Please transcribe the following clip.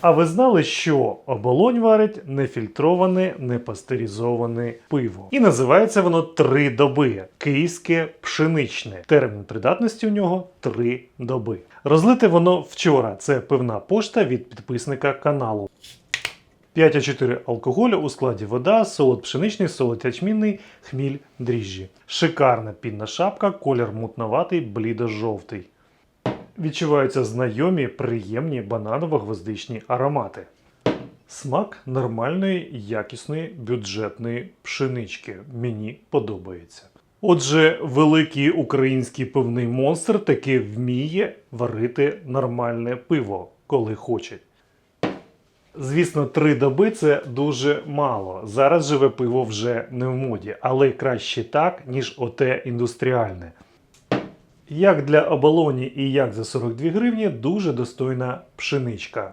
А ви знали, що оболонь варить нефільтроване, непастеризоване пиво. І називається воно три доби. Київське пшеничне. Термін придатності у нього три доби. Розлите воно вчора. Це пивна пошта від підписника каналу. 5,4 алкоголю у складі вода, солод пшеничний, солод ячмінний, хміль, дріжджі. Шикарна пінна шапка, колір мутноватий, блідо-жовтий. Відчуваються знайомі, приємні бананово-гвоздичні аромати. Смак нормальної, якісної бюджетної пшенички. Мені подобається. Отже, великий український пивний монстр таки вміє варити нормальне пиво, коли хоче. Звісно, три доби це дуже мало. Зараз живе пиво вже не в моді, але краще так, ніж оте індустріальне. Як для оболоні і як за 42 гривні дуже достойна пшеничка.